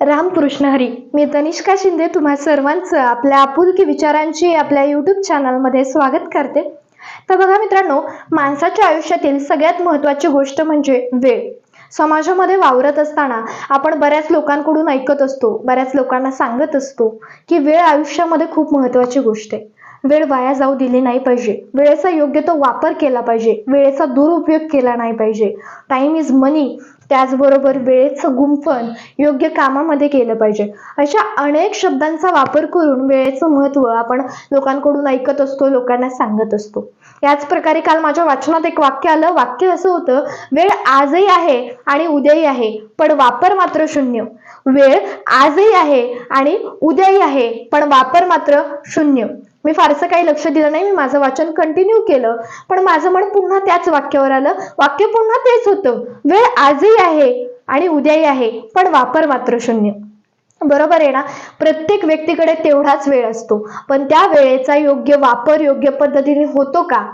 रामकृष्ण हरी मी तनिष्का शिंदे तुम्हा सर्वांचं आपल्या आपुलकी विचारांची आपल्या यूट्यूब चॅनलमध्ये स्वागत करते. तर बघा मित्रांनो माणसाच्या आयुष्यातील सगळ्यात महत्त्वाची गोष्ट म्हणजे वेळ. समाजामध्ये वावरत असताना आपण बऱ्याच लोकांकडून ऐकत असतो बऱ्याच लोकांना सांगत असतो की वेळ आयुष्यामध्ये खूप महत्त्वाची गोष्ट आहे. वेळ वाया जाऊ दिली नाही पाहिजे. वेळेचा योग्य तो वापर केला पाहिजे. वेळेचा दुरुपयोग केला नाही पाहिजे. टाइम इज मनी त्याचबरोबर वेळेचं गुंफण योग्य कामामध्ये केलं पाहिजे. अशा अनेक शब्दांचा वापर करून वेळेचं महत्त्व आपण लोकांकडून ऐकत असतो लोकांना सांगत असतो. याच प्रकारे काल माझ्या वाचनात एक वाक्य आलं. वाक्य असं होतं वेळ आजही आहे आणि उद्याही आहे पण वापर मात्र शून्य. वेळ आजही आहे आणि उद्याही आहे पण वापर मात्र शून्य. मी फारसं काही लक्ष दिलं नाही मी माझं वाचन कंटिन्यू केलं. पण माझं मन पुन्हा त्याच वाक्यावर आलं. वाक्य पुन्हा तेच होतं. वेळ आजही आहे आणि उद्याही आहे पण वापर मात्र शून्य. बरोबर आहे ना? प्रत्येक व्यक्तीकडे तेवढाच वेळ असतो. पण त्या वेळेचा योग्य वापर योग्य पद्धतीने होतो का?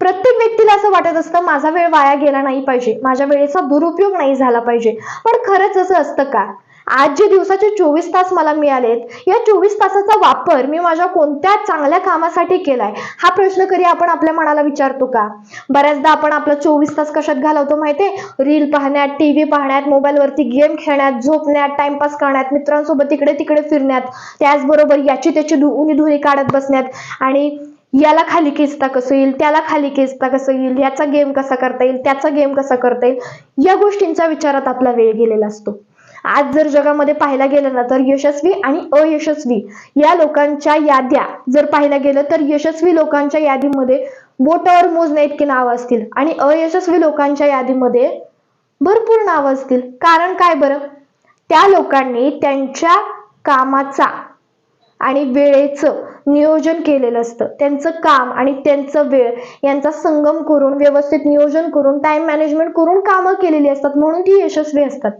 प्रत्येक व्यक्तीला असं वाटत असतं माझा वेळ वाया गेला नाही पाहिजे. माझ्या वेळेचा दुरुपयोग नाही झाला पाहिजे. पण खरंच असं असतं का? आज जे दिवसाचे चोवीस तास मला मिळालेत या चोवीस तासाचा वापर मी माझ्या कोणत्या चांगल्या कामासाठी केलाय हा प्रश्न कधी आपण आपल्या मनाला विचारतो का? बऱ्याचदा आपण आपलं चोवीस तास कशात घालवतो माहितीये? रील पाहण्यात टीव्ही पाहण्यात मोबाईलवरती गेम खेळण्यात झोपण्यात टाइमपास करण्यात मित्रांसोबत तिकडे तिकडे फिरण्यात त्याचबरोबर याची त्याची धु- उनी धुरी काढत बसण्यात आणि याला खाली खेचता कसं येईल त्याला खाली खेचता कसं येईल याचा गेम कसा करता येईल त्याचा गेम कसा करता येईल या गोष्टींच्या विचारात आपला वेळ गेलेला असतो. आज जर जगामध्ये पाहायला गेलं ना तर यशस्वी आणि अयशस्वी या लोकांच्या याद्या जर पाहायला गेलं तर यशस्वी लोकांच्या यादीमध्ये बोटावर मोजण्या इतकी नावं असतील आणि अयशस्वी लोकांच्या यादीमध्ये भरपूर नावं असतील. कारण काय बरं? त्या लोकांनी त्यांच्या कामाचा आणि वेळेचं नियोजन केलेलं असतं. त्यांचं काम आणि त्यांचं वेळ यांचा संगम करून व्यवस्थित नियोजन करून टाइम मॅनेजमेंट करून कामं केलेली असतात. म्हणून ती यशस्वी असतात.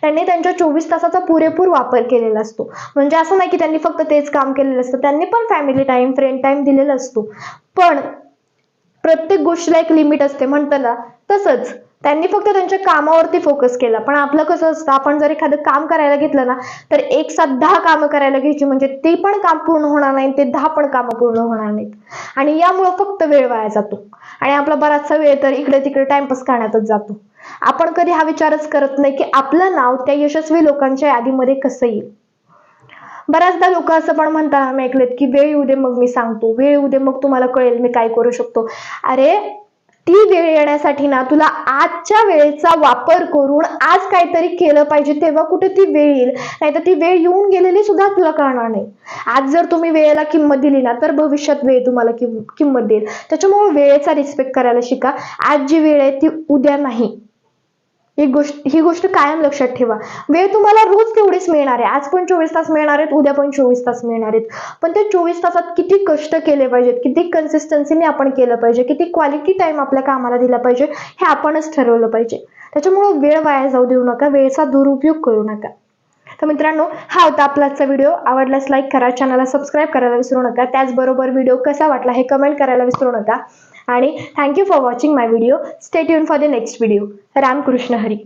त्यांनी त्यांच्या चोवीस तासाचा पुरेपूर वापर केलेला असतो. म्हणजे असं नाही की त्यांनी फक्त तेच काम केलेलं असतं. त्यांनी पण फॅमिली टाइम फ्रेंड टाइम दिलेला असतो. पण प्रत्येक गोष्टीला एक लिमिट असते. म्हणतात तसंच त्यांनी फक्त त्यांच्या कामावरती फोकस केला. पण आपलं कसं असतं आपण जर एखादं काम करायला घेतलं ना तर एक साथ दहा कामं करायला घ्यायची म्हणजे ते पण काम पूर्ण होणार नाही ते दहा पण कामं पूर्ण होणार नाहीत. आणि यामुळं फक्त वेळ वाया जातो. आणि आपला बराचसा वेळ तर इकडे तिकडे टाइमपास करण्यातच जातो. आपण कधी हा विचारच करत नाही की आपलं नाव त्या यशस्वी लोकांच्या यादीमध्ये कसं येईल? बऱ्याचदा लोक असं पण म्हणताना मी ऐकलेत की वेळ येऊ दे मग मी सांगतो वेळ येऊ दे मग तुम्हाला कळेल मी काय करू शकतो. अरे ती वेळ येण्यासाठी ना तुला आजच्या वेळेचा वापर करून आज काहीतरी केलं पाहिजे तेव्हा कुठे ती वेळ येईल? नाहीतर ती वेळ येऊन गेलेली सुद्धा तुला कळणार नाही. आज जर तुम्ही वेळेला किंमत दिली ना तर भविष्यात वेळ तुम्हाला किंमत देईल. त्याच्यामुळे वेळेचा रिस्पेक्ट करायला शिका. आज जी वेळ आहे ती उद्या नाही. ही गोष्ट ही गोष्ट कायम लक्षात ठेवा. वेळ तुम्हाला रोज तेवढीच मिळणार आहे. आज पण चोवीस तास मिळणार आहेत उद्या पण चोवीस तास मिळणार आहेत. पण ते चोवीस तासात किती कष्ट केले पाहिजेत किती कन्सिस्टन्सीने आपण केलं पाहिजे किती क्वालिटी टाइम आपल्या कामाला दिला पाहिजे हे आपणच ठरवलं पाहिजे. त्याच्यामुळे वेळ वाया जाऊ देऊ नका वेळेचा दुरुपयोग करू नका. तर मित्रांनो हा होता आपला आजचा व्हिडिओ आवडल्यास लाईक करा चॅनलला सबस्क्राईब करायला विसरू नका. त्याचबरोबर व्हिडिओ कसा वाटला हे कमेंट करायला विसरू नका. आणि thank you for watching my video stay tune for the next video Ramakrishna Hari.